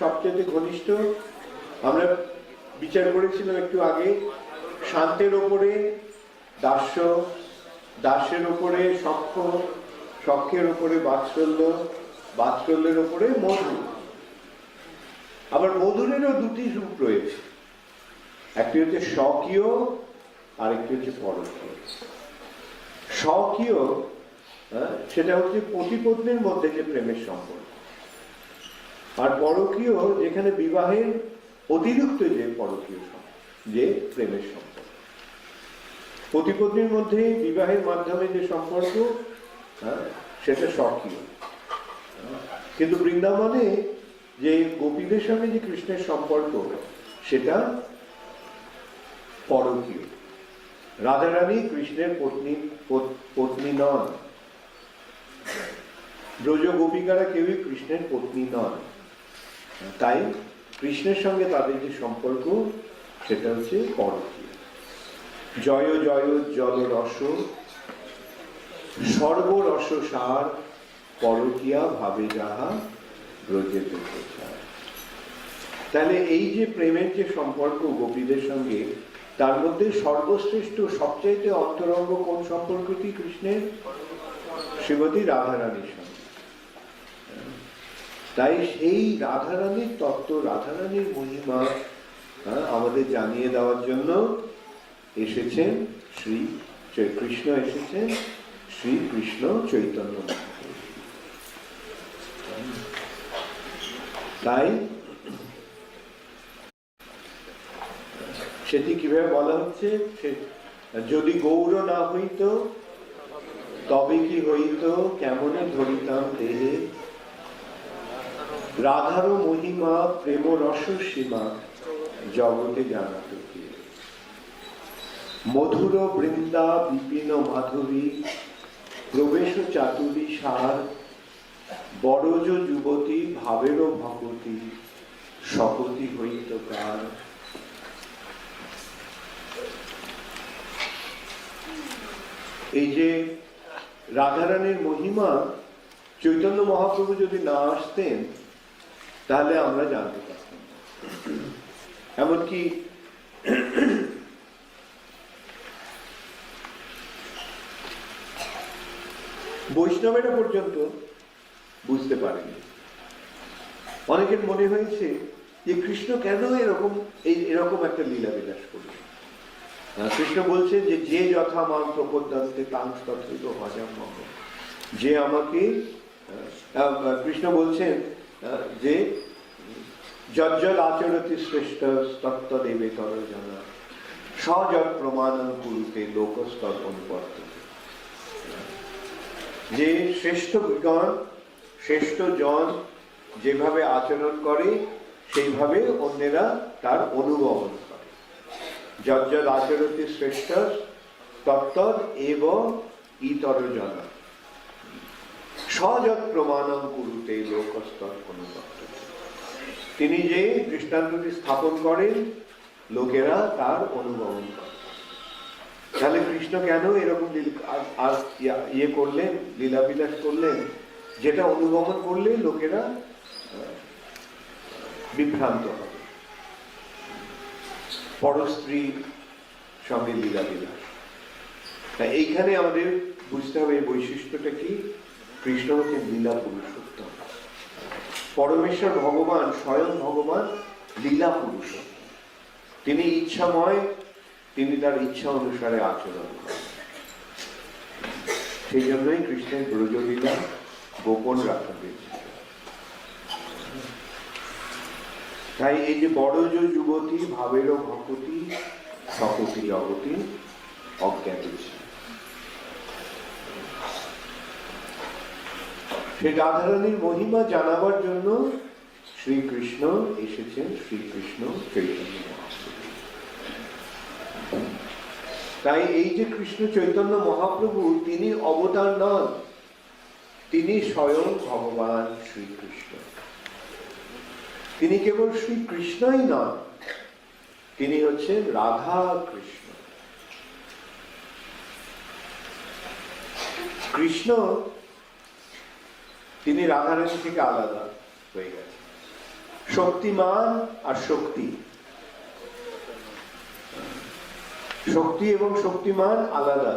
সবচেয়ে ঘনিষ্ঠ। আমরা বিচার করেছিলাম একটু আগে, শান্তের ওপরে, দাস্য, দাসের ওপরে সক্ষ সক্ষের ওপরে বাৎসল্য, বাৎসল্যের ওপরে মধু। আবার মধুরেরও দুটি রূপ রয়েছে। একটি হচ্ছে স্বকীয় আর একটি হচ্ছে পরকীয়। স্বকীয় সেটা হচ্ছে পতিপত্নীর মধ্যে যে প্রেমের সম্পর্ক। আর পরকীয় যেখানে বিবাহের অতিরিক্ত যে পরকীয় যে প্রেমের সম্পর্ক। পতিপত্নীর মধ্যে বিবাহের মাধ্যমে যে সম্পর্ক হ্যাঁ, সেটা স্বকীয়। কিন্তু বৃন্দাবনে যে গোপীদের সঙ্গে যে কৃষ্ণের সম্পর্ক সেটা পরকীয়। রাধারানী কৃষ্ণের পত্নী পত্নী নন। ব্রজ গোপিকারা কেউই কৃষ্ণের পত্নী নন। তাই কৃষ্ণের সঙ্গে তাদের যে সম্পর্ক, সেটা হচ্ছে পরকীয়। জয় জয় জল রস সর্বরস সার, পরকিয়া ভাবে যাহা ব্রজের তাহলে এই যে প্রেমের যে সম্পর্ক গোপীদের সঙ্গে, তার মধ্যে সর্বশ্রেষ্ঠ, সবচাইতে অন্তরঙ্গ কোন সম্পর্কটি কৃষ্ণের? শ্রীমতী রাধারানীর সঙ্গে। তাই সেই রাধারানীর তত্ত্ব রাধারানীর মহিমা হ্যাঁ, আমাদের জানিয়ে দেওয়ার জন্য এসেছেন শ্রী কৃষ্ণ এসেছেন শ্রী কৃষ্ণ চৈতন্য তাই সেটি কীভাবে বলা হচ্ছে? যদি গৌর না হইত তবে কি হইত? কেমনে ধরিতাম দেহে? রাধার মহিমা প্রেম রস সীমা, জগতে জানাত মধুর বৃন্দা, বিপিন মাধবী প্রবেশ চাতুরী সার, বড়জ যুবতী ভাবেরও ভগতী শপথি হইত কার। এই যে রাধারানীর মহিমা, চৈতন্য মহাপ্রভু যদি না আসতেন তাহলে আমরা জানতে পারতাম। এমনকি বৈষ্ণবেরা পর্যন্ত বুঝতে পারেনি। অনেকের মনে হয়েছে যে কৃষ্ণ কেন এরকম এই এরকম একটা লীলা বিলাস আহ, কৃষ্ণ বলছেন যে যে যথা মান প্রপদ্যান্তে তাং তথৈব হজাম যে আমাকে কৃষ্ণ বলছেন যে যজ্জল আচরতি শ্রেষ্ঠ তত্ত্ব দেবে তর জানা। সযৎ প্রমাণ কুরুতে লোকস্তর অনুবর্ত যে শ্রেষ্ঠ গণ, শ্রেষ্ঠ জন যেভাবে আচরণ করে, সেইভাবে অন্যেরা তার অনুগমন করে। যজ্জল আচরতি শ্রেষ্ঠ তত্তদ এবং ইতর জন। সযৎ প্রমাণম কুরুতে লোকস্তর অনুবর্ত তিনি যে দৃষ্টান্তটি স্থাপন করেন, লোকেরা তার অনুগমন করে। তাহলে কৃষ্ণ কেন এরকম ইয়া- করলেন, লীলাবিলাস করলেন? যেটা অনুগমন করলে লোকেরা বিভ্রান্ত হবে। পরস্ত্রীর সঙ্গে লীলাবিলাস। এইখানে আমাদের বুঝতে হবে এই বৈশিষ্ট্যটা কি? কৃষ্ণ হচ্ছে লীলা পুরুষোত্তম। পরমেশ্বর ভগবান, স্বয়ং ভগবান লীলা পুরুষোত্তম। তিনি ইচ্ছাময়, তিনি তার ইচ্ছা অনুসারে আচরণ করেন। সেই জন্যই কৃষ্ণের ব্রজলীলা গোপন রাখা হয়েছে তাই এই যে বড় যুবতী, ভাবেরও ভকতি সকতি জগতি, অজ্ঞাত। সেই রাধারানীর মহিমা জানাবার জন্য শ্রীকৃষ্ণ এসেছেন, শ্রীকৃষ্ণ চৈতন্য তাই এই যে কৃষ্ণ চৈতন্য মহাপ্রভু, তিনি অবতার নন, তিনি স্বয়ং ভগবান শ্রীকৃষ্ণ। তিনি কেবল শ্রীকৃষ্ণই নন, তিনি হচ্ছেন রাধা কৃষ্ণ। কৃষ্ণ তিনি রাধারানী থেকে আলাদা হয়ে গেছে শক্তিমান আর শক্তি। শক্তি এবং শক্তিমান আলাদা।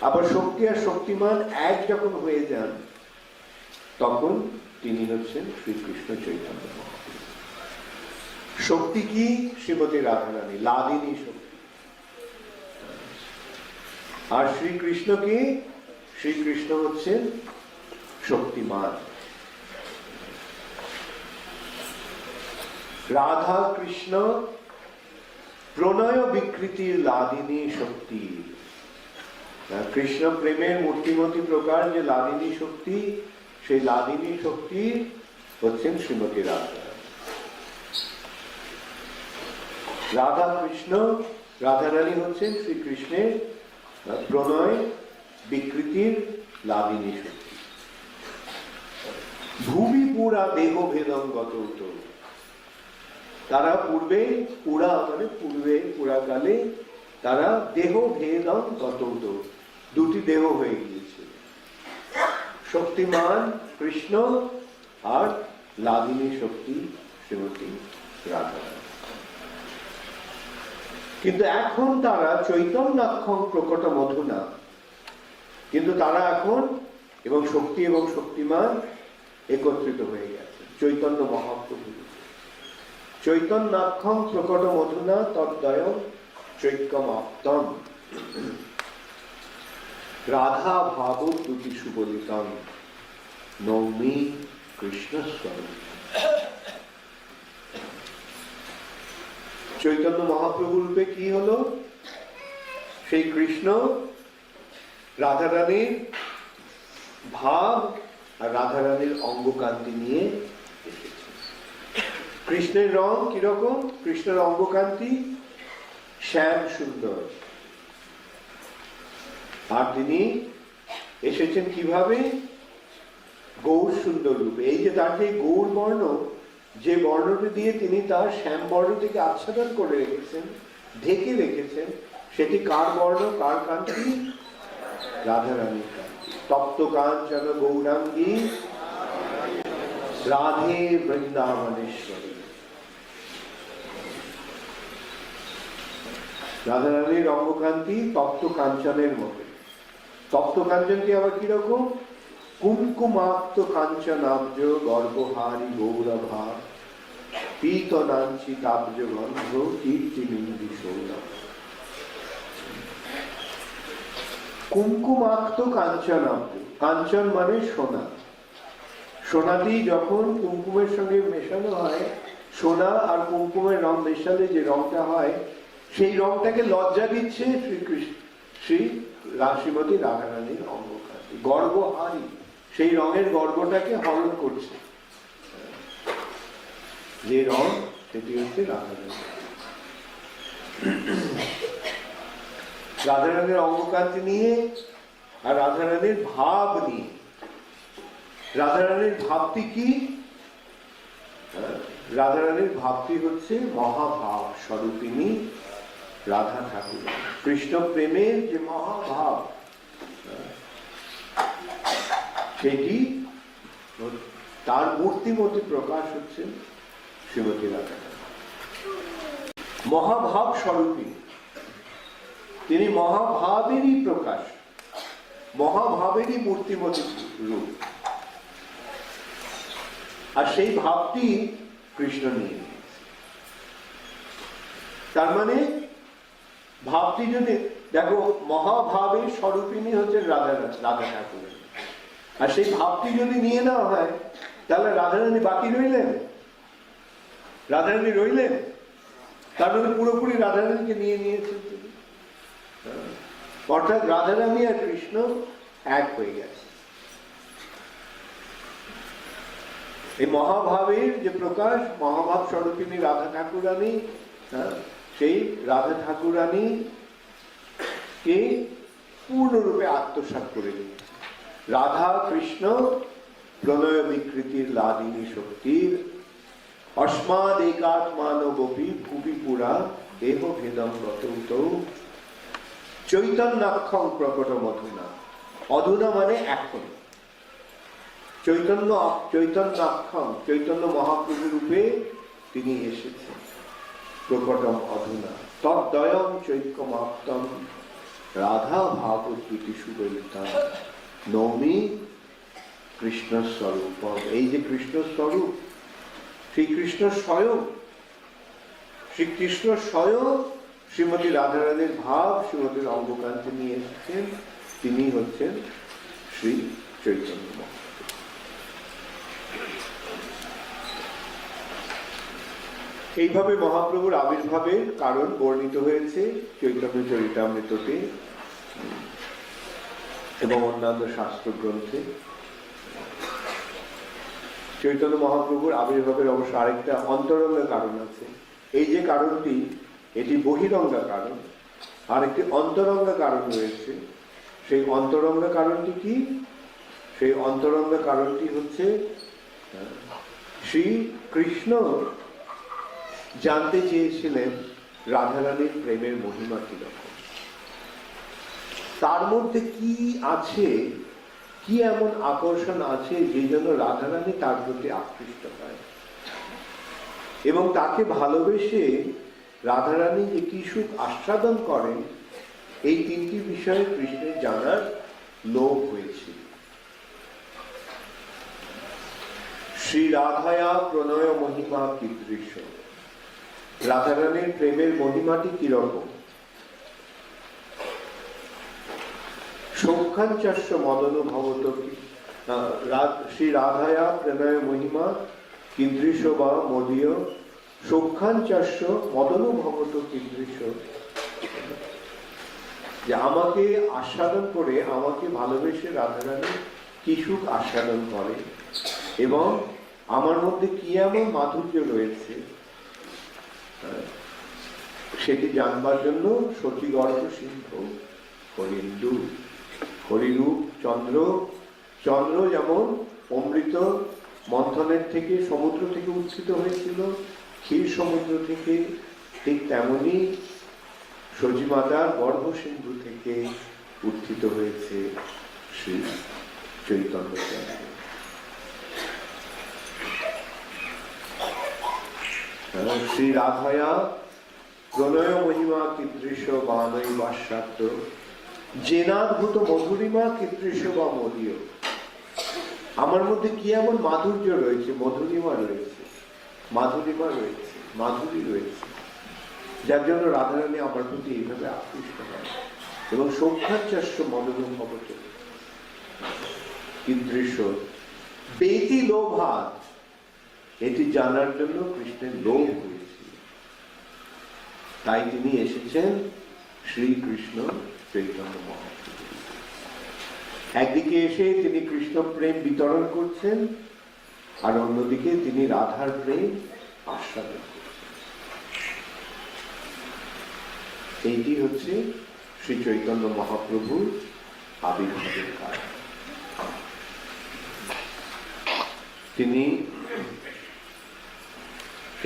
আবার শক্তি আর শক্তিমান এক যখন হয়ে যান, তখন তিনি হচ্ছেন শ্রীকৃষ্ণ চৈতন্য শক্তি কি? শ্রীমতী রাধারানী লাদিনী শক্তি। আর শ্রীকৃষ্ণ কি? শ্রীকৃষ্ণ হচ্ছেন শক্তিমান। রাধা কৃষ্ণ প্রণয় বিকৃতির লাদিনী শক্তি। কৃষ্ণ প্রেমের মূর্তিমতি প্রকার যে লাদিনী শক্তি, সেই লাদিনী শক্তি হচ্ছেন শ্রীমতী রাধা। রাধা কৃষ্ণ রাধারানী হচ্ছেন শ্রীকৃষ্ণের প্রণয় বিকৃতির লাদিনী শক্তি। ভূমি পুরা দেহ ভেদম গত তারা পূর্বে পুরা মানে পূর্বে পুরাকালে তারা দেহ ভেদম গত দুটি দেহ হয়ে গিয়েছে। শক্তিমান কৃষ্ণ আর লাভিনী শক্তি শ্রীমতী রাধা। কিন্তু এখন তারা চৈতন্যাক্ষম প্রকট মধুনা। কিন্তু তারা এখন এবং শক্তি এবং শক্তিমান একত্রিত হয়ে গেছে। চৈতন্য মহাপ্রভু। চৈতন্যাক্ষম প্রকট মধুনা তদ্দয় চৈক্যমাপ্তম রাধা ভাব দুটি সুবলিতম। নৌমি কৃষ্ণ স্বরূপ চৈতন্য মহাপ্রভু রূপে কি হলো? সেই কৃষ্ণ রাধারানীর ভাব আর রাধারানীর অঙ্গকান্তি নিয়ে কৃষ্ণের রং কীরকম? কৃষ্ণের অঙ্গকান্তি শ্যাম সুন্দর। আর তিনি এসেছেন কীভাবে? গৌর সুন্দর রূপে। এই যে তার যে গৌর বর্ণ, যে বর্ণটি দিয়ে তিনি তার শ্যাম বর্ণটিকে আচ্ছাদন করে রেখেছেন, ঢেকে রেখেছেন, সেটি কার বর্ণ, কার কান্তি? রাধারানীর তপ্ত কাঞ্চন গৌরাঙ্গী, রাধে বৃন্দাবনেশ্বরী। রাধারানীর অঙ্গকান্তি তপ্ত কাঞ্চনের মতো। তপ্ত কাঞ্চনটি আবার কীরকম? কুমকুমাক্ত কাঞ্চনাব্জ গর্ভহারি গৌরভা পীত নাঞ্চি কাব্য গন্ধ কীর্তি নিন্দি সৌরভ। কুমকুমাক্ত কাঞ্চনাব্জ কাঞ্চন মানে সোনা। সোনাটি যখন কুমকুমের সঙ্গে মেশানো হয়, সোনা আর কুমকুমের রং মেশালে যে রংটা হয়, সেই রংটাকে লজ্জা দিচ্ছে শ্রীকৃষ্ণ, শ্রী শ্রীমতী রাধারানীর অঙ্গকান্তি গর্বহারি। সেই রঙের গর্বটাকে হরণ করছে। যে রং, সেটি হচ্ছে রাধারানী। রাধারানীর অঙ্গকান্তি নিয়ে আর রাধারানীর ভাব নিয়ে। রাধারানীর ভাবটি কি? রাধারানীর ভাবটি হচ্ছে মহাভাব স্বরূপিনী রাধা ঠাকুর। কৃষ্ণ প্রেমের যে মহাভাব, সেটি তার মূর্তি মূর্তিমতি প্রকাশ হচ্ছে শ্রীমতী রাধা মহাভাব স্বরূপী তিনি মহাভাবেরই প্রকাশ, মহাভাবেরই মূর্তিমতি রূপ। আর সেই ভাবটি কৃষ্ণ নিয়ে তার মানে ভাবটি যদি, দেখো, মহাভাবের স্বরূপিনী হচ্ছে রাধা রাধা ঠাকুর। আর সেই ভাবটি যদি নিয়ে নেওয়া হয়, তাহলে রাধারানী বাকি রইলেন? রাধারানী রইলেন? তার মানে পুরোপুরি রাধারানীকে নিয়ে নিয়েছেন তিনি। অর্থাৎ রাধারানী আর কৃষ্ণ এক হয়ে গেছে। এই মহাভাবের যে প্রকাশ মহাভাব স্বরূপিনী রাধা ঠাকুরানী হ্যাঁ, সেই রাধা ঠাকুরানী কে পূর্ণরূপে আত্মসাৎ করে নিয়েছে রাধা কৃষ্ণ প্রণয় বিকৃতির লাদিনী শক্তির অস্মাদ একাত্মানবপি ভুবি পুরা দেহ ভেদম রতৌত। চৈতন্যাক্ষম প্রকট মধুনা। অধুনা মানে এখন। চৈতন্য চৈতন্য আখ্যাম চৈতন্য মহাপ্রভু রূপে তিনি এসেছেন। প্রকটম অধুনা। তদ্দয়ম চৈক্যমাপ্তম রাধা ভাবদ্যুতি সুবলিতা নৌমি কৃষ্ণ স্বরূপ এই যে কৃষ্ণ স্বরূপ শ্রীকৃষ্ণ স্বয়ং শ্রীকৃষ্ণ স্বয়ং শ্রীমতী রাধারানীর ভাব শ্রীমতীর অঙ্গকান্তি নিয়ে এসেছেন। তিনি হচ্ছেন শ্রী চৈতন্য এইভাবে মহাপ্রভুর আবির্ভাবের কারণ বর্ণিত হয়েছে চৈতন্য চরিতামৃততে এবং অন্যান্য শাস্ত্র গ্রন্থে চৈতন্য মহাপ্রভুর আবির্ভাবের অবশ্য আরেকটা অন্তরঙ্গা কারণ আছে। এই যে কারণটি এটি বহিরঙ্গা কারণ। আর একটি অন্তরঙ্গা কারণ রয়েছে। সেই অন্তরঙ্গা কারণটি কি? সেই অন্তরঙ্গা কারণটি হচ্ছে শ্রী কৃষ্ণ জানতে চেয়েছিলেন রাধারানীর প্রেমের মহিমা কীরকম। তার মধ্যে কি আছে, কি এমন আকর্ষণ আছে যে জন্য রাধারানী তার প্রতি আকৃষ্ট হয়? এবং তাকে ভালোবেসে রাধারানী যে কি সুখ আস্বাদন করেন, এই তিনটি বিষয়ে কৃষ্ণের জানার লোভ হয়েছিল শ্রী রাধায়া প্রণয় মহিমা কীদৃশ রাধারানীর প্রেমের মহিমাটি কীরকম? সৌখ্যাঞ্চাস্য মদন ভবত শ্রী রাধায়া প্রণয় মহিমা, কীদৃশ বা মদীয়? সৌখ্যাঞ্চাস্য মদন ভবত কীদৃশ? যে আমাকে আস্বাদন করে, আমাকে ভালোবেসে রাধারানী কি সুখ আস্বাদন করে। এবং আমার মধ্যে কি এমন মাধুর্য রয়েছে? সেটি জানবার জন্য সতী গর্ভ সিংহ হরিন্দু হরিরূপ চন্দ্র চন্দ্র যেমন অমৃত মন্থনের থেকে সমুদ্র থেকে উত্থিত হয়েছিল ক্ষীর সমুদ্র থেকে ঠিক তেমনি সজিমাতার গর্ভ সিন্ধু থেকে উত্থিত হয়েছে শ্রী চৈতন্য শ্রী রাধায়া প্রণয় মহিমা কীদৃশ বানৈ বাস্যাত্র জেনাদ্ভূত মধুরিমা কীদৃশ বা মদীয়। আমার মধ্যে কি এমন মাধুর্য রয়েছে, মধুরিমা রয়েছে? মাধুরিমা রয়েছে, মাধুরী রয়েছে। যার জন্য রাধারানী আমার প্রতি এইভাবে আকৃষ্ট হয় এবং সৌখ্যাচাস্য মদন ভবত কীদৃশ বেতি লোভাত, এটি জানার জন্য কৃষ্ণের লোভ হয়েছিল। তাই তিনি এসেছেন শ্রীকৃষ্ণ চৈতন্য মহাপ্রভু একদিকে এসে তিনি কৃষ্ণ প্রেম বিতরণ করছেন আর অন্যদিকে তিনি রাধার প্রেম আস্বাদন এইটি হচ্ছে শ্রী চৈতন্য মহাপ্রভুর আবির্ভাবের কারণ। তিনি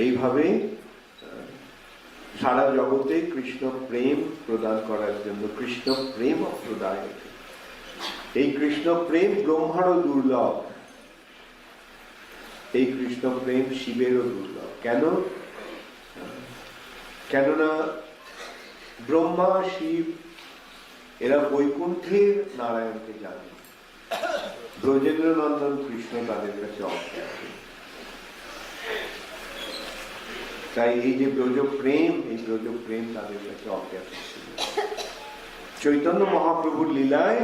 এইভাবে সারা জগতে কৃষ্ণ প্রেম প্রদান করার জন্য, কৃষ্ণ প্রেম প্রদায় এই কৃষ্ণ প্রেম ব্রহ্মারও দুর্লভ। এই কৃষ্ণ প্রেম শিবেরও দুর্লভ কেন? কেননা ব্রহ্মা, শিব, এরা বৈকুণ্ঠের নারায়ণকে জানে। ব্রজেন্দ্র নন্দন কৃষ্ণ তাদের কাছে তাই এই যে ব্রজ প্রেম, এই ব্রজ প্রেম তাদের কাছে অজ্ঞাত ছিল চৈতন্য মহাপ্রভুর লীলায়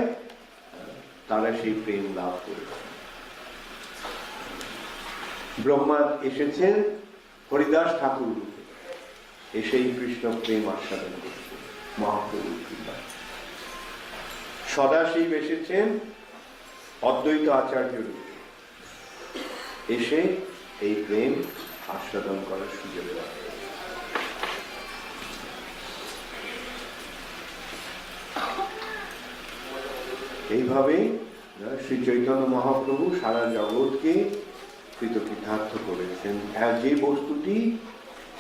তারা সেই প্রেম লাভ করেছে। ব্রহ্মা এসেছেন হরিদাস ঠাকুর রূপে এসেই কৃষ্ণ প্রেম আস্বাদন করছে মহাপ্রভুর কৃপায়। সদাশিব এসেছেন অদ্বৈত আচার্য রূপে এসে এই প্রেম আস্বাদন করার সুযোগ এইভাবে শ্রী চৈতন্য মহাপ্রভু সারা জগৎকে কৃতকৃতার্থ করেছেন। যে বস্তুটি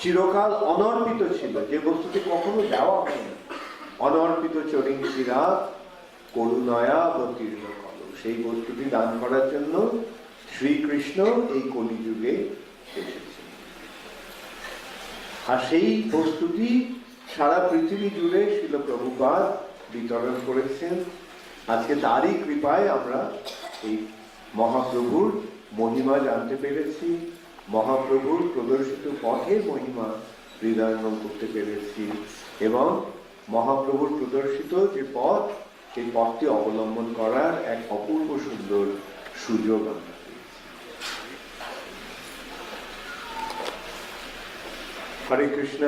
চিরকাল অনর্পিত ছিল, যে বস্তুটি কখনো দেওয়া হয়নি, অনর্পিত চরিং চিরাত করুণয়া অবতীর্ণ কর সেই বস্তুটি দান করার জন্য শ্রীকৃষ্ণ এই কলিযুগে এসেছেন। আর সেই বস্তুটি সারা পৃথিবী জুড়ে শিল প্রভুপাদ বিতরণ করেছেন। আজকে তারই কৃপায় আমরা এই মহাপ্রভুর মহিমা জানতে পেরেছি, মহাপ্রভুর প্রদর্শিত পথের মহিমা হৃদয়ঙ্গম করতে পেরেছি এবং মহাপ্রভুর প্রদর্শিত যে পথ, সেই পথটি অবলম্বন করার এক অপূর্ব সুন্দর সুযোগ আমরা কৃষ্ণ।